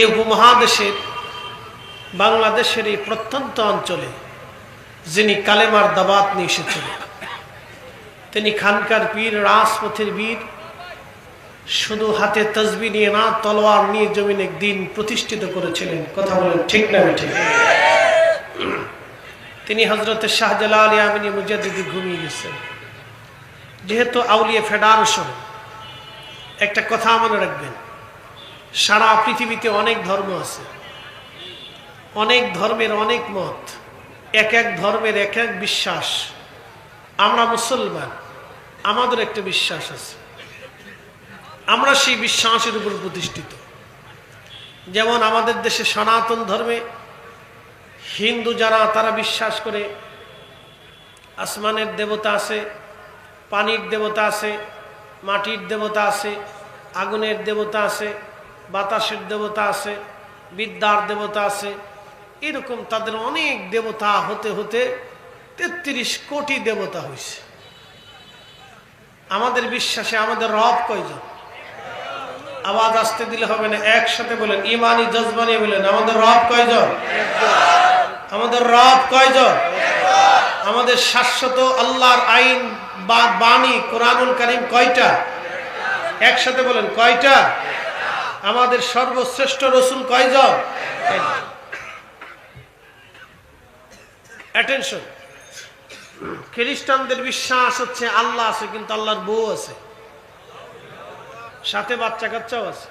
এই উপমহাদেশের, বাংলাদেশের এই প্রত্যন্ত অঞ্চলে যিনি কালেমার দাবাত নিয়ে এসেছিলেন, তিনি খানকার পীর, রাজপথের বীর, শুধু হাতে তসবি নিয়ে না, তলোয়ার নিয়ে জমিন একদিন প্রতিষ্ঠিত করেছিলেন। কথা বলেন ঠিক না ঠিক তিনি হজরতের শাহজালাল ইয়ামিনী মুজাদ্দিদি ঘুমিয়ে গেছেন। যেহেতু আউলিয়া ফেডারেশন, একটা কথা মনে রাখবেন সারা পৃথিবীতে অনেক ধর্ম আছে। অনেক ধর্মের অনেক মত, এক এক ধর্মের এক এক বিশ্বাস। আমরা মুসলমান, আমাদের একটা বিশ্বাস আছে। আমরা সেই বিশ্বাসের উপর প্রতিষ্ঠিত। যেমন আমাদের দেশে সনাতন ধর্মে হিন্দু যারা, তারা বিশ্বাস করে, আসমানের দেবতা আছে, পানির দেবতা আছে, মাটির দেবতা আছে, আগুনের দেবতা আছে বাতাসের দেবতা আছে, বিদ্যার দেবতা আছে, এরকম তাদের অনেক দেবতা হতে হতে তেত্রিশ কোটি দেবতা হয়েছে। আমাদের বিশ্বাসে আমাদের রব কয়জন? আওয়াজ আসতে দিলে হবে না, একসাথে বলেন, ইমানি জজবানি বলেন, আমাদের রব কয়জন? আমাদের রব কয়জন? আমাদের শাশ্বত আল্লাহর আইন বা বাণী কোরআনুল করিম কয়টা? একসাথে বলেন, কয়টা? আমাদের সর্বশ্রেষ্ঠ রসুল কয়জন? অ্যাটেনশন খ্রিস্টানদের বিশ্বাস হচ্ছে আল্লাহ আছে, কিন্তু আল্লাহর বউ আছে। সাথে বাচ্চা কাচ্চাও আছে।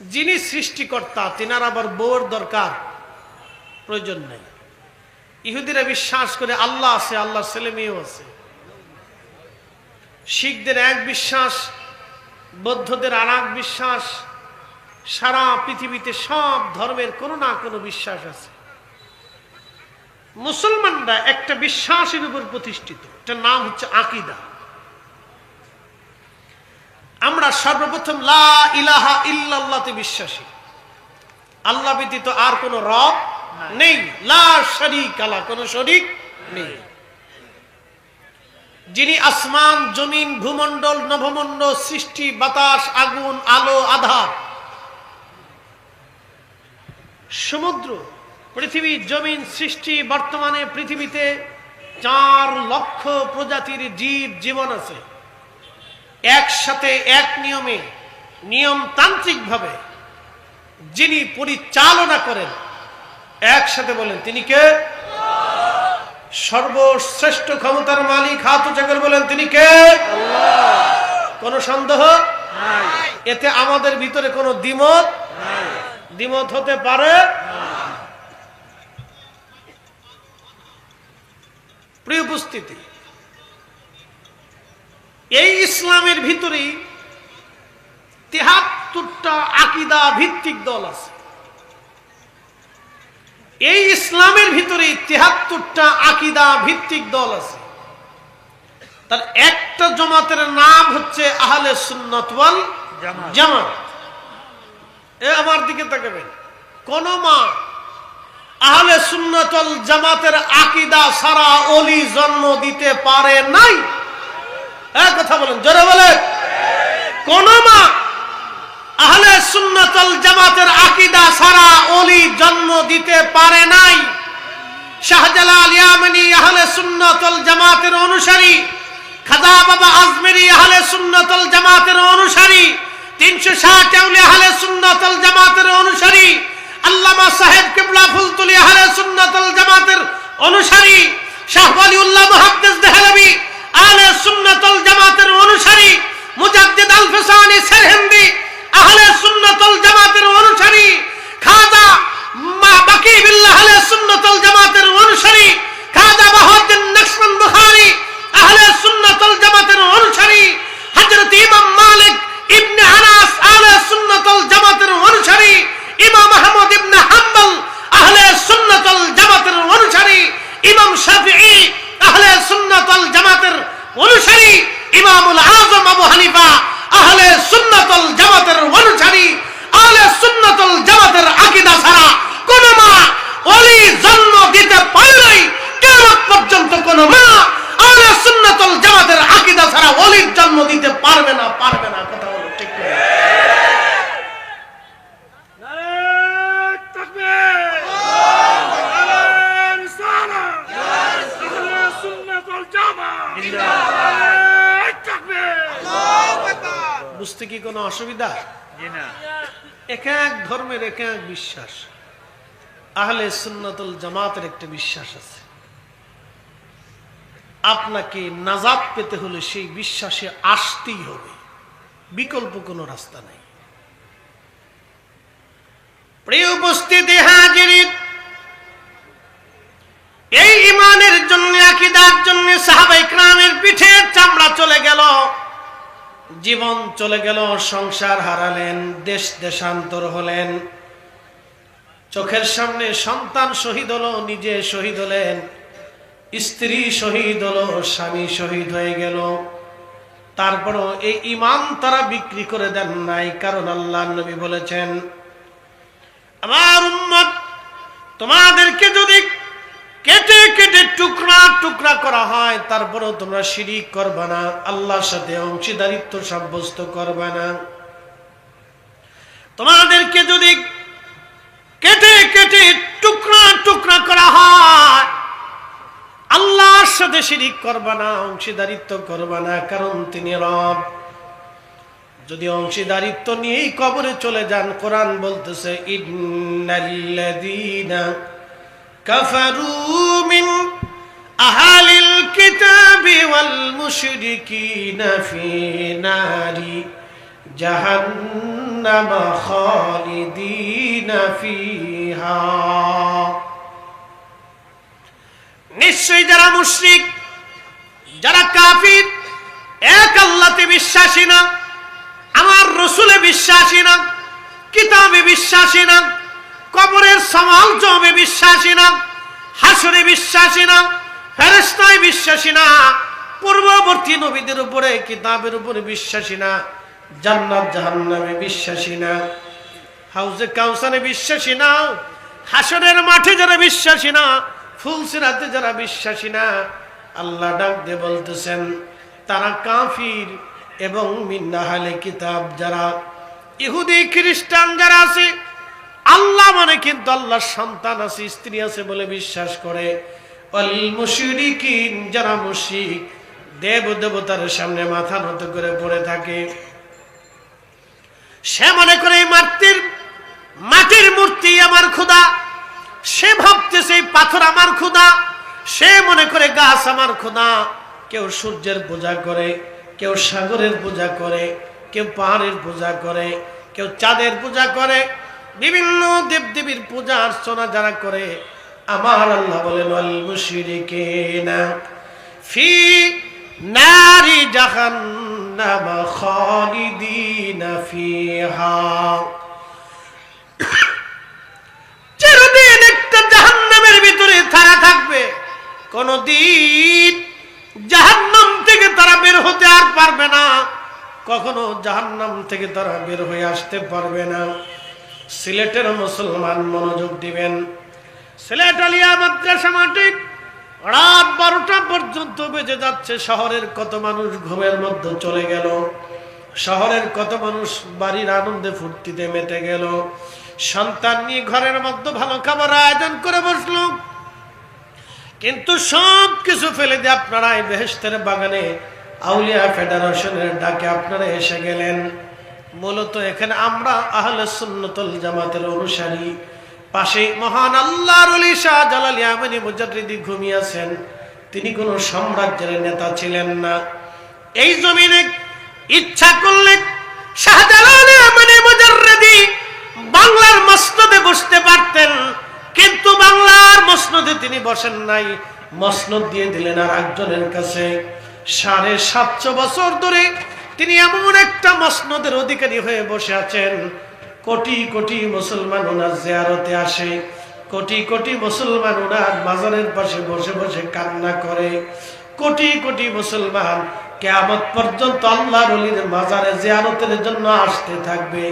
যিনি সৃষ্টিকর্তা, তিনার আবার বউর দরকার। প্রয়োজন নেই। ইহুদিরা বিশ্বাস করে আল্লাহ আছে, আল্লাহর ছেলে মেয়েও আছে। শিখদের এক বিশ্বাস বৌদ্ধদের আর বিশ্বাস সারা পৃথিবীতে সব ধর্মের কোনো না কোনো বিশ্বাস আছে। মুসলমানরা একটা বিশ্বাসের উপর প্রতিষ্ঠিত এটার নাম হচ্ছে আকিদা। আমরা সর্বপ্রথম লা ইলাহা ইল্লাল্লাহতে বিশ্বাসী। আল্লাহ ব্যতীত আর কোন রব নেই। লা শরিক আলা কোন শরিক নেই। যিনি আসমান, জমিন, ভূমণ্ডল, নভমণ্ডল, সৃষ্টি, বাতাস, আগুন, আলো, আধার। সমুদ্র, পৃথিবী, জমিন, সৃষ্টি, বর্তমানে পৃথিবীতে চার লক্ষ প্রজাতির জীব, জীবন আছে। একসাথে এক নিয়মে, নিয়মতান্ত্রিকভাবে যিনি পরিচালনা করেন, একসাথে বলেন, তিনি কে? সর্বশ্রেষ্ঠ ক্ষমতার মালিক হাত উঁচা করে বলেন তিনি কে? কোন সন্দেহ? এতে আমাদের ভিতরে কোনো দ্বিমত? দ্বিমত হতে পারে? প্রিয় উপস্থিতি এই ইসলামের ভিতরেই তেহাত্তরটা আকিদা ভিত্তিক দল আছে। এই ইসলামের ভিতরে তেহাত্তরটা আকিদা ভিত্তিক দল আছে। তার একটা জমাতের নাম হচ্ছে আহলে সুন্নত ওয়াল জামাত। এ আমার দিকে তাকাবেন। কোন মা আহলে সুন্নতল জামাতের আকিদা সারা অলি জন্ম দিতে পারে নাই। এক কথা বলেন জোরে বলেন। কোন মা আহলে সুন্নতল জামাতের আকিদা সারা অলি জন্ম দিতে পারে নাই। শাহজালাল ইয়ামানি আহলে সুন্নতল জামাতের অনুসারী, খাজা বাবা আজমেরি আহলে সুন্নতল জামাতের অনুসারী, তিনশো ষাট আহলে সুন্নতল জামাতের অনুসারী, আল্লামা সাহেব কিবলা ফুলতুলি আহলে সুন্নতল জামাতের অনুসারী, শাহ ওয়ালিউল্লাহ মুহাদ্দিস দেহলভী আহলে সুন্নতল জামাতের অনুসারী, মুজাদ্দিদ আল ফিসানি আহলে সুন্নতল জামাতের অনুসারী খাজা মা বাকি বিল্লাহ আহলে সুন্নতল জামাতের অনুসারী খাজা বাহাউদ্দিন নকশবন্দ বুখারী আহলে সুন্নতল জামাতের অনুসারী হযরত ইমাম মালিক ইবনে আনাস আহলে সুন্নতল জামাতের অনুসারী ইমাম আহমদ ইবনে হাম্বল আহলে সুন্নতল জামাতের অনুসারী ইমাম শাফিঈ আহলে সুন্নতল জামাতের অনুসারী ইমামুল আজম আবু হানিফা আহলে সুন্নতল ধর্মের এক এক বিশ্বাস। আহলে সুন্নাতুল জামাতের একটা বিশ্বাস আছে। আপনাকে নাজাব পেতে হলে সেই বিশ্বাসে আসতেই হবে। বিকল্প কোনো রাস্তা নেই। প্রিয় উপস্থিতি হাজিরিন এই ইমানের জন্য, আকিদার জন্য সাহাবাই ক্রামের পিঠে চামড়া চলে গেল। জীবন চলে গেল, সংসার হারালেন, দেশ দেশান্তর হলেন। চোখের সামনে সন্তান শহীদ হলো, নিজে শহীদ হলেন। স্ত্রী শহীদ হলো, স্বামী শহীদ হয়ে গেল। তারপরও এই ইমান তারা বিক্রি করে দেন নাই, কারণ আল্লাহ নবী বলেছেন, আমার উম্মত, তোমাদেরকে যদি কেটে কেটে টুকরা টুকরা করা হয়, তারপরেও তোমরা শিরিক করবে না, আল্লাহর সাথে অংশীদারিত্ব সাব্যস্ত করবে না। তোমাদেরকে যদি কেটে কেটে টুকরা টুকরা করা হয়। আল্লাহর সাথে শিরিক করবে না, অংশীদারিত্ব করবে না, কারণ তিনি রব। যদি অংশীদারিত্ব নিয়েই কবরে চলে যান, কোরআন বলতেছে আহালিল কিতাবি ওয়াল মুশরিকিনা ফি جهنم خالدين فيها নিশ্চয়ই যারা মুশরিক যারা কাফির এক আল্লাহতে বিশ্বাসী না আমার রসুলে বিশ্বাসী না কিতাবে বিশ্বাসী না কবরের সমাল জমে বিশ্বাসী না হাসরে বিশ্বাসী না ফেরেস্তায় বিশ্বাসী না পূর্ববর্তী নবীদের উপরে কিতাবের উপরে বিশ্বাসী না জান্নাত জাহান্নামে বিশ্বাসী না। হাউজে কাউসারে বিশ্বাসী না। হাসরের মাঠে যারা বিশ্বাসী না, ফুলসিরাতে যারা বিশ্বাসী না, আল্লাহ ডাক দিয়ে বলতেছেন, তারা কাফির এবং মিন্নাহালে কিতাব যারা, ইহুদি, খ্রিস্টান যারা আছে, আল্লাহ মানে কিন্তু আল্লাহর সন্তান আছে, স্ত্রী আছে বলে বিশ্বাস করে। যারা মুশরিক দেব দেবতার সামনে মাথা নত করে পড়ে থাকে। সে মনে করে এই মাটির মাটির মূর্তি আমার খোদা সে ভাবতেছে এই পাথর আমার খোদা সে মনে করে গাছ আমার খোদা কেউ সূর্যের পূজা করে, কেউ সাগরের পূজা করে, কেউ পাহাড়ের পূজা করে, কেউ চাঁদের পূজা করে। বিভিন্ন দেবদেবীর পূজা অর্চনা যারা করে, আমার আল্লাহ বলেন ফি নারি জাহান্নাম খালিদিনা ফিহা। চিরদিন একটা জাহান্নামের ভিতরে তারা থাকবে। কোনদিন জাহান্নাম থেকে তারা বের হতে আর পারবে না। কখনো জাহান্নাম থেকে তারা বের হয়ে আসতে পারবে না। সিলেটের মুসলমান মনোযোগ দিবেন। সিলেট আলিয়া মাদ্রাসা মাঠে রাত বারোটা পর্যন্ত বেজে যাচ্ছে, শহরের কত মানুষ ঘুমের মধ্যে চলে গেল, শহরের কত মানুষ বাড়ির আনন্দে ফুর্তিতে মেতে গেল, সন্তান নিয়ে ঘরের মধ্যে ভালো খাবার আয়োজন করে বসল। কিন্তু সব কিছু ফেলে দিয়ে আপনারা এই বেহেস্তের বাগানে আউলিয়া ফেডারেশনের ডাকে আপনারা এসে গেলেন। মূলত এখানে আমরা আহলে সুন্নতুল জামাতের অনুসারী। পাশে মহান আল্লাহর অলি শাহ জালাল ইয়ামানি মুজাদ্দিদি ঘুমিয়েছেন তিনি কোনো সাম্রাজ্যের নেতা ছিলেন না। এই জমিনে ইচ্ছা করলে শাহজালাল ইয়ামানি মুজাদ্দিদি বাংলার মসনদে বসতে পারতেন। কিন্তু বাংলার মসনদে তিনি বসেন নাই। মসনদ দিয়ে দিলেন আর একজনের কাছে। সাড়ে সাতশো বছর ধরে তিনি এমন একটা মসনদের অধিকারী হয়ে বসে আছেন। কোটি কোটি মুসলমান ওনার জিয়ারতে আসে। কোটি কোটি মুসলমান ওনার মাজারের পাশে বসে বসে কান্না করে। কোটি কোটি মুসলমান কেয়ামত পর্যন্ত আল্লাহর অলির মাজারে জিয়ারতের জন্য আসতে থাকবে।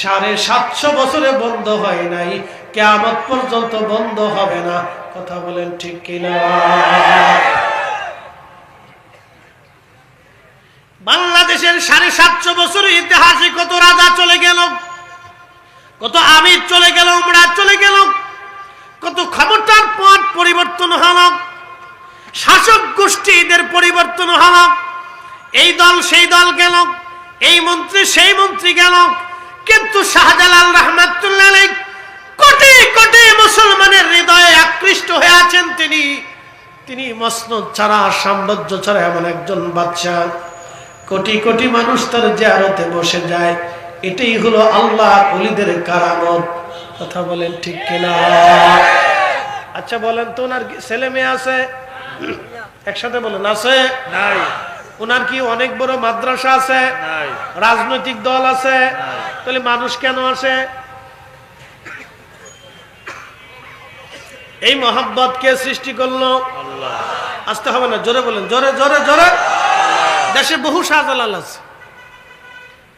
সাড়ে সাতশো বছরে বন্ধ হয় নাই। কেয়ামত পর্যন্ত বন্ধ হবে না। কথা বলেন ঠিক কিনা? বাংলাদেশের সাড়ে সাতশো বছরের ইতিহাসে কত রাজা চলে গেল? কত আমির চলে গেল উমরা চলে গেল, কত ক্ষমতার পথ পরিবর্তন হল, শাসক গোষ্ঠীদের পরিবর্তন হল, এই দল সেই দল গেল, এই মন্ত্রী সেই মন্ত্রী গেল, কিন্তু শাহজালাল রহমাতুল্লাহ কোটি কোটি মুসলমানের হৃদয়ে আকৃষ্ট হয়ে আছেন তিনি। তিনি মসনদ ছাড়া, সাম্রাজ্য ছাড়া এমন একজন বাদশাহ। কোটি কোটি মানুষ তার জিয়ারতে বসে যায়। এটাই হলো আল্লাহ অলিদের কারামত। কথা বলেন ঠিক কিনা? আচ্ছা বলেন তো ওনার ছেলে মেয়ে আছে? একসাথে বলেন আছে? নাই। ওনার কি অনেক বড় মাদ্রাসা আছে? রাজনৈতিক দল আছে? তাহলে মানুষ কেন আসে? এই মহাব্বত কে সৃষ্টি করল? আসতে হবে না জোরে বলেন জোরে জোরে জোরে। দেশে বহু শাহজালাল আছে।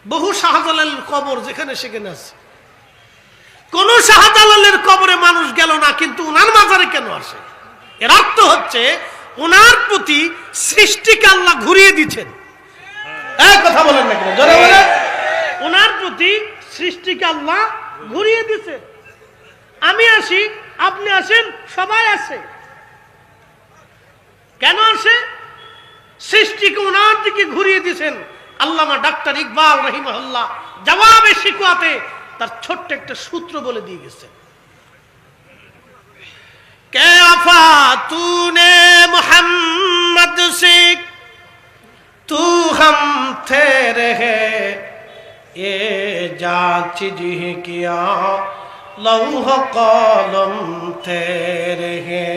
বহু শাহজালালের কবর যেখানে সেখানে আছে। কোন শাহজালালের কবরে মানুষ গেল না, কিন্তু উনার মাজারে কেন আসে? এর অর্থ হচ্ছে, উনার প্রতি সৃষ্টিকে আল্লাহ ঘুরিয়ে দিচ্ছেন। কথা বলেন না কেন? জোরে বলেন। উনার প্রতি সৃষ্টিকে আল্লাহ ঘুরিয়ে দিচ্ছেন। আমি আসি, আপনি আসেন, সবাই আসে। কেন আসে? সৃষ্টিকে ওনার দিকে ঘুরিয়ে দিয়েছেন আল্লামা ডাক্তার ইকবাল রহিমহল্লা জবাবে শিকুয়াতে তার ছোট্ট একটা সূত্র বলে দিয়ে গেছেন কে আফা তুনে মোহাম্মদ से तू हम थे रहे ये जांच जी किया लौह कलम थे रहे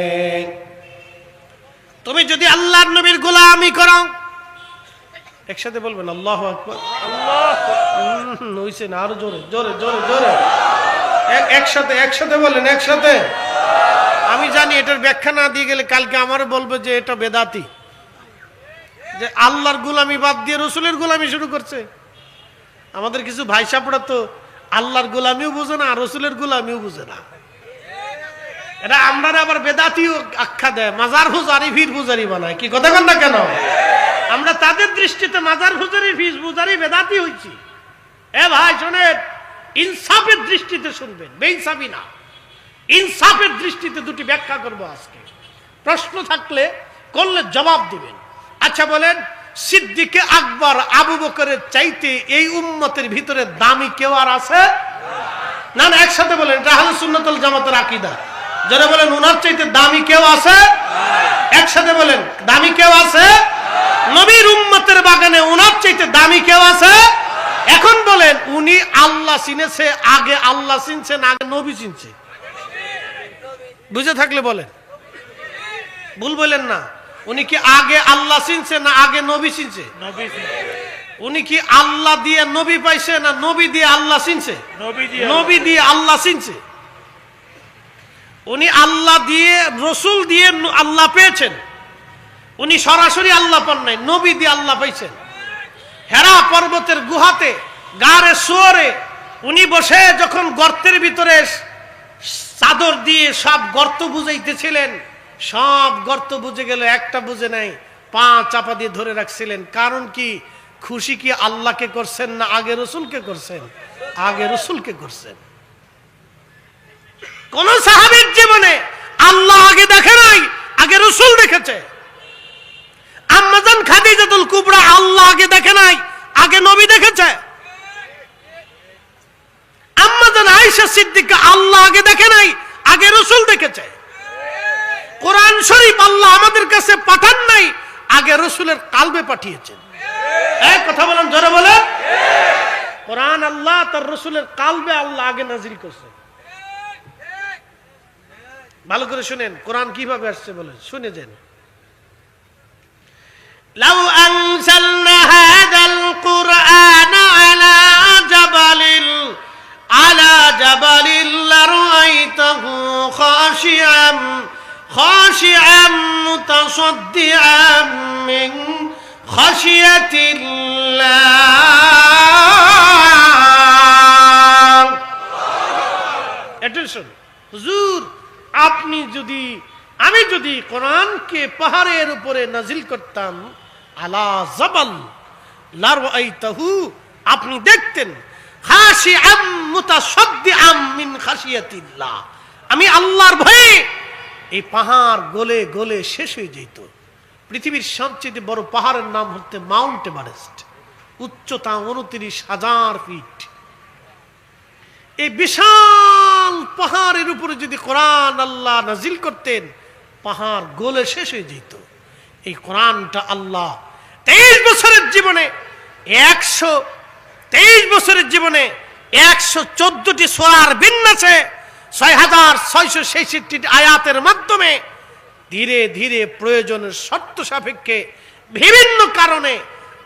তুমি যদি আল্লাহর নবীর গোলামি করো একসাথে বলবেন, আল্লাহ নইছে আরও জোরে জোরে জোরে জোরে। একসাথে একসাথে বলেন, একসাথে। আমি জানি এটার ব্যাখ্যা না দিয়ে গেলে কালকে আমারও বলবে যে এটা বেদাতি। যে আল্লাহর গোলামি বাদ দিয়ে রসুলের গোলামি শুরু করছে। আমাদের কিছু ভাই সাপড়া তো আল্লাহর গোলামিও বুঝে না রসুলের গোলামিও বুঝে না। এটা আমরা আবার বেদাতিও আখ্যা দেয়, মাজার হুজারি ভির পূজারি বানায়। কি কথা কন না কেন? আমরা তাদের দৃষ্টিতে মাজার হুজারি ফিস পূজারি বেদাতি হয়েছি এ ভাই শোনেন, ইনসাফের দৃষ্টিতে শুনবেন, বেইনসাফি না। ইনসাফের দৃষ্টিতে দুটি ব্যাখ্যা করব আজকে। প্রশ্ন থাকলে করলে জবাব দিবেন। আচ্ছা বলেন, সিদ্দিকে আকবর আবু বকরের চাইতে এই উম্মতের ভিতরে দামি কেউ আর আছে? না না, একসাথে বলেন, এটা সুন্নতুল জামাতের আকিদা। যারা বলেন ওনার চাইতে দামি কেউ আছে? একসাথে বলেন, দামি কেউ আছে? নবীর উম্মতের বাগানে উনার চাইতে দামি কেউ আছে? এখন বলেন উনি আল্লাহ চিনেছে আগে আল্লাহ চিনছে না আগে নবী চিনছে। বুঝে থাকলে বলেন। ভুল বলেন না। উনি কি আগে আল্লাহ চিনছে না আগে নবী চিনছে? উনি কি আল্লাহ দিয়ে নবী পাইছে না নবী দিয়ে আল্লাহ চিনছে? নবী দিয়ে নবী দিয়ে আল্লাহ চিনছে। উনি আল্লাহ দিয়ে রসুল দিয়ে আল্লাহ পেয়েছেন। উনি সরাসরি আল্লাহ পান নাই, নবী দিয়ে আল্লাহ পাইছেন হেরা পর্বতের গুহাতে, গাড়ে সোয়ারে উনি বসে যখন গর্তের ভিতরে চাদর দিয়ে সব গর্ত বুঝাইতেছিলেন, সব গর্ত বুঝে গেল, একটা বুঝে নাই, পা চাপা দিয়ে ধরে রাখছিলেন। কারণ কি? খুশি কি আল্লাহকে করছেন না আগে রসুলকে করছেন? আগে রসুলকে করছেন। কোন সাহাবের জীবনে আল্লাহ আগে দেখে নাই, আগে রসুল দেখেছে। আম্মাজান খাদিজাতুল কুবরা আল্লাহ আগে দেখে নাই, আগে নবী দেখেছে। আম্মাজান আয়েশা সিদ্দিকা আল্লাহ আগে দেখে নাই, আগে রসুল দেখেছে। কোরআন শরীফ আল্লাহ আমাদের কাছে পাঠান নাই, আগে রসুলের কালবে পাঠিয়েছেন। এই কথা বলেন, জোরে বলে কোরআন আল্লাহ তার রসুলের কালবে আল্লাহ আগে নাজিল করছে। ভালো করে শুনেন, কোরআন কীভাবে আসছে বলে শুনে যান। لو أنزلنا هذا القرآن على جبل على جبل لرأيته خاشعا خاشعا متصدعا من خشية الله অ্যাটেনশন হুজুর আপনি যদি আমি যদি কোরআনকে পাহাড়ের উপরে নাজিল করতাম, আলা জাবাল আপনি দেখতেন, খাশিআম মুতাসাদ্দিআম মিন খাশিয়াতিল্লাহ। আমি আল্লাহর ভয়ে এই পাহাড় গলে গলে শেষ হয়ে যেত। পৃথিবীর সবচেয়ে বড় পাহাড়ের নাম হচ্ছে মাউন্ট এভারেস্ট। উচ্চতা উনত্রিশ হাজার ফিট। এই বিশাল পাহাড়ের উপরে যদি কোরআন আল্লাহ নাজিল করতেন পাহাড় গোলে শেষ হয়ে যেত। এই কোরআনটা আল্লাহ তেইশ বছরের জীবনে একশো তেইশ বছরের জীবনে একশো চোদ্দটি সোয়ার বিন্যাসে ছয় হাজার ছয়শো ছেষট্টি আয়াতের মাধ্যমে ধীরে ধীরে প্রয়োজনের শর্ত সাপেক্ষে বিভিন্ন কারণে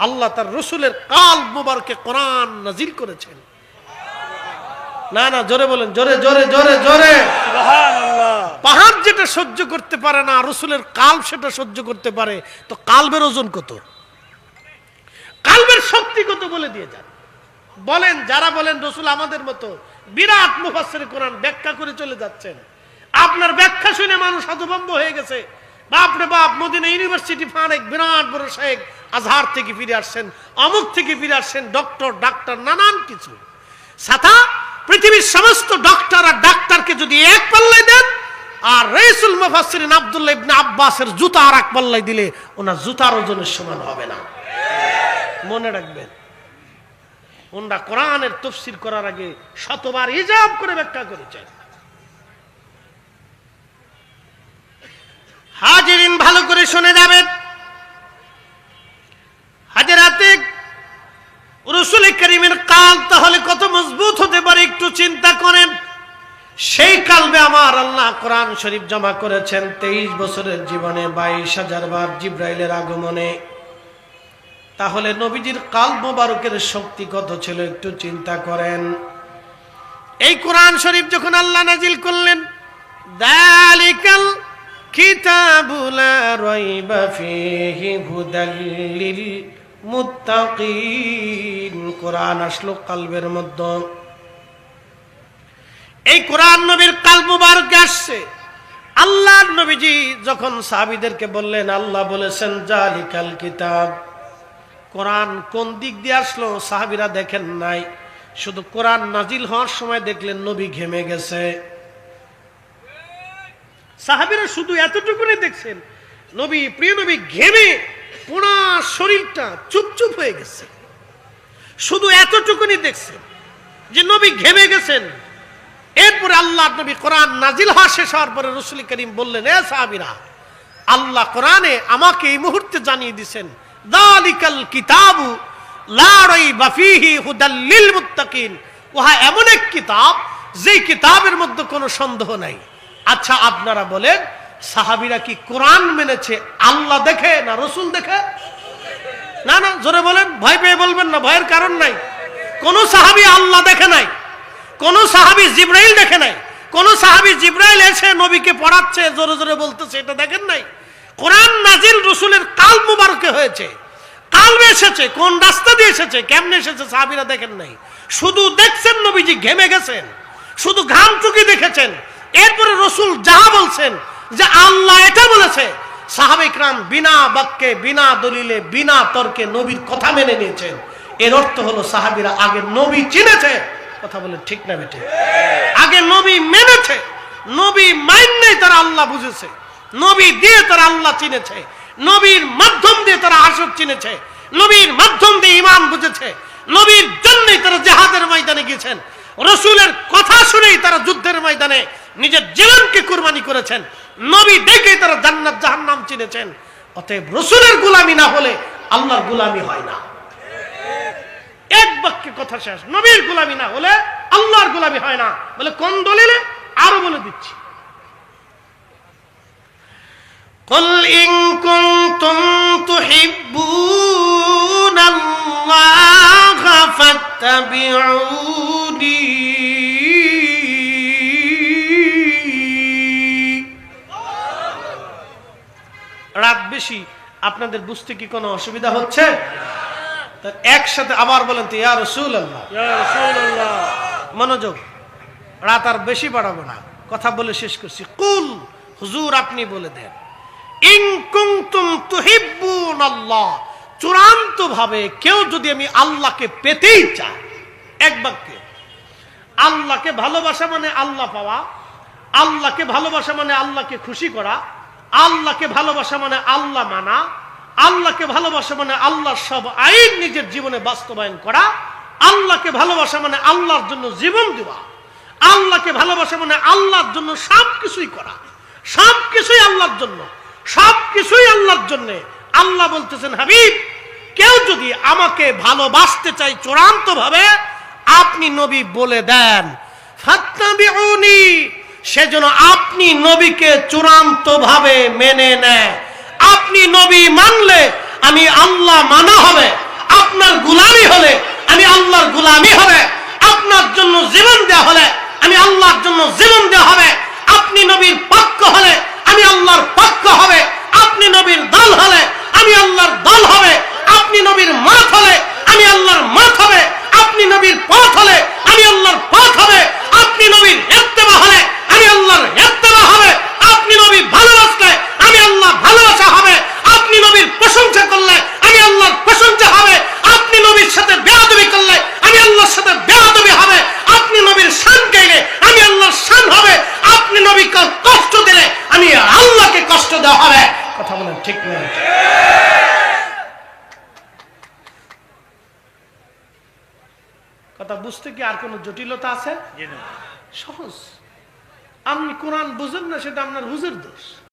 আল্লাহ তার রসুলের কাল মুবারকে কোরআন নাজিল করেছেন। না না জোরে বলেন জোরে জোরে জোরে জোরে। পাহাড় যেটা সহ্য করতে পারে না রসুলের কাল সেটা সহ্য করতে পারে তো কালবের ওজন কত? কালবের শক্তি কত বলে দিয়ে যান। বলেন যারা বলেন রসুল আমাদের মতো বিরাট মুফাসের কোরআন ব্যাখ্যা করে চলে যাচ্ছেন। আপনার ব্যাখ্যা শুনে মানুষ হতভম্ব হয়ে গেছে। বাপ রে বাপ মদিনা ইউনিভার্সিটি ফানেক বিরাট বড় শেখ আজহার থেকে ফিরে আসছেন অমুক থেকে ফিরে আসছেন ডক্টর ডাক্তার নানান কিছু। সাথা পৃথিবীর সমস্ত ডক্টর আর ডাক্তারকে যদি এক পাল্লায় দেন, আর রইসুল মুফাসসিরিন আব্দুল্লাহ ইবনে আব্বাসের জুতা আর এক পাল্লায় দিলে ওনার জুতার ওজনের সমান হবে না। মনে রাখবেন, ওনারা কোরআনের তফসির করার আগে শতবার হিজাব করে ব্যাখ্যা করেছেন। হাজিরিন ভালো করে শুনে যাবেন। হাজারাতে রসুল করিমের কাল তাহলে কত মজবুত হতে পারে একটু চিন্তা করেন। সেই কালবে আমার আল্লাহ কোরআন শরীফ জমা করেছেন তেইশ বছরের জীবনে বাইশ হাজার বার জিব্রাইলের আগমনে। তাহলে নবীজির কাল মোবারকের শক্তি কত ছিল একটু চিন্তা করেন। এই কোরআন শরীফ যখন আল্লাহ নাজিল করলেন কিতাবুলা রাইবা ফিহি হুদাল্লিল মুত্তাকিন। কোরআন আসলো কালবের মধ্যে। এই কোরআন নবীর কাল মুবারক আসছে। আল্লাহ নবীজি যখন সাহাবীদেরকে বললেন, আল্লাহ বলেছেন, জালিকাল কিতাব। কোরআন কোন দিক দিয়ে আসলো সাহাবীরা দেখেন নাই। শুধু কোরআন নাজিল হওয়ার সময় দেখলেন নবী ঘেমে গেছে। সাহাবীরা শুধু এতটুকুনি দেখছেন, নবী, প্রিয় নবী, ঘেমে পুরা শরীরটা চুপচুপ হয়ে গেছে। শুধু এতটুকুনি দেখছেন যে নবী ঘেমে গেছেন। এরপরে আল্লাহ নবী কোরআন নাজিল হওয়া শেষ হওয়ার পরে রসুল করিম বললেন, এ সাহাবিরা, আল্লাহ কোরআনে আমাকে এই মুহূর্তে জানিয়ে দিছেন দালিকাল কিতাবু লাড়াই বাফিহি হুদাল্লিল মুত্তাকিন। উহা এমন এক কিতাব যে কিতাবের মধ্যে কোনো সন্দেহ নাই। আচ্ছা আপনারা বলেন সাহাবিরা কি কোরআন মেনেছে? আল্লাহ দেখে না রসুল দেখে? না না, জোরে বলেন, ভয় পেয়ে বলবেন না, ভয়ের কারণ নাই। কোন সাহাবি আল্লাহ দেখে নাই, কোন সাহাবি জিব্রাইল দেখে নাই, কোন সাহাবি জিব্রাইল এসে নবীকে পড়াচ্ছে, জোরে জোরে বলতেছে, এটা দেখেন নাই? কোরআন নাজিল রসুলের কাল মুবারকে হয়েছে। কালবে এসেছে, কোন রাস্তা দিয়ে এসেছে, কেমনে এসেছে সাহাবিরা দেখেন নাই। শুধু দেখছেন নবীজি ঘেমে গেছেন, শুধু ঘাম চুকি দেখেছেন, এরপরে রসুল যাহা বলছেন যে আল্লাহ এটা বলেছে। সাহাবিকরাম বিনা বাক্যে, বিনা দলিলে, বিনা তর্কে নবীর কথা মেনে নিয়েছেন। এর অর্থ হলো সাহাবিরা আগে নবী চিনেছে। কথা বলে ঠিক না বেটে আগে নবী মেনেছে। নবী মাইনে তারা আল্লাহ বুঝেছে। নবী দিয়ে তারা আল্লাহ চিনেছে। নবীর মাধ্যম দিয়ে তারা আশক চিনেছে। নবীর মাধ্যম দিয়ে ইমান বুঝেছে। নবীর জন্যই তারা জেহাদের ময়দানে গিয়েছেন। রসুলের কথা শুনেই তারা যুদ্ধের ময়দানে নিজের জীবনকে কুরবানি করেছেন। নবী দেখেই তারা জান্নাত জাহান্নাম চিনেছেন অতএব রসুলের গুলামি না হলে আল্লাহর গুলামি হয় না এক বাক্যে কথা শেষ নবীর গোলামি না হলে আল্লাহর গোলামি হয় না বলে কোন দলিলে আরো বলে দিচ্ছি قل إن كنتم تحبون الله فاتبعوني রাত বেশি আপনাদের বুঝতে কি কোনো অসুবিধা হচ্ছে? একসাথে আবার বলেন তো ইয়া রসুল মনোযোগ রাত আর বেশি বাড়াবো না। কথা বলে শেষ করছি। কুল হুজুর আপনি বলে দেন। আল্লাহ। চূড়ান্ত ভাবে কেউ যদি আমি আল্লাহকে পেতেই চায় এক বাক্যে আল্লাহকে ভালোবাসা মানে আল্লাহ পাওয়া আল্লাহকে ভালোবাসা মানে আল্লাহকে খুশি করা আল্লাহকে ভালোবাসা মানে আল্লাহ মানা, আল্লাহকে ভালোবাসা মানে আল্লাহর সব আইন নিজের জীবনে বাস্তবায়ন করা, আল্লাহকে ভালোবাসা মানে আল্লাহর জন্য জীবন দেওয়া, আল্লাহকে ভালোবাসা মানে আল্লাহর জন্য সব কিছুই করা সব কিছুই আল্লাহর জন্য সব কিছুই আল্লাহর জন্য। আল্লাহ বলতেছেন, হাবিব, কেউ যদি আমাকে ভালোবাসতে চাই চূড়ান্ত ভাবে আপনি নবী বলে দেন। সেজন্য আপনি নবীকে চূড়ান্ত ভাবে মেনে নেয়। আপনি নবী মানলে আমি আল্লাহ মানা হবে, আপনার গুলামি হলে আমি আল্লাহর গুলামি হবে, আপনার জন্য জীবন দেওয়া হলে আমি আল্লাহর জন্য জীবন দেওয়া হবে, আপনি নবীর পক্ষ হলে আমি আল্লাহর পক্ষ হবে, আপনি নবীর দল হলে আমি আল্লাহর দল হবে, আপনি নবীর মাঠ হলে আমি আল্লাহর মাঠ হবে আপনি নবীর পথ হলে আমি আল্লাহর পথ হবে আপনি নবীর ইত্তেবা হলে আমি আল্লাহর ইত্তেবা হবে আপনি নবী ভালোবাসলে আমি আল্লাহ ভালোবাসা হবে আপনি নবীর প্রশংসা করলে আমি আল্লাহর প্রশংসা হবে আপনি নবীর সাথে বেয়াদবি করলে আমি আল্লাহর সাথে বেয়াদবি হবে আপনি নবীর শান গাইলে আমি আল্লাহর শান হবে আপনি নবীকে কষ্ট দিলে আমি আল্লাহকে কষ্ট দেওয়া হবে কথা বলেন ঠিক নেই কথা বুঝতে কি আর কোনো জটিলতা আছে সহজ আপনি কোরআন বুঝেন না সেটা আপনার হুজুর দোষ।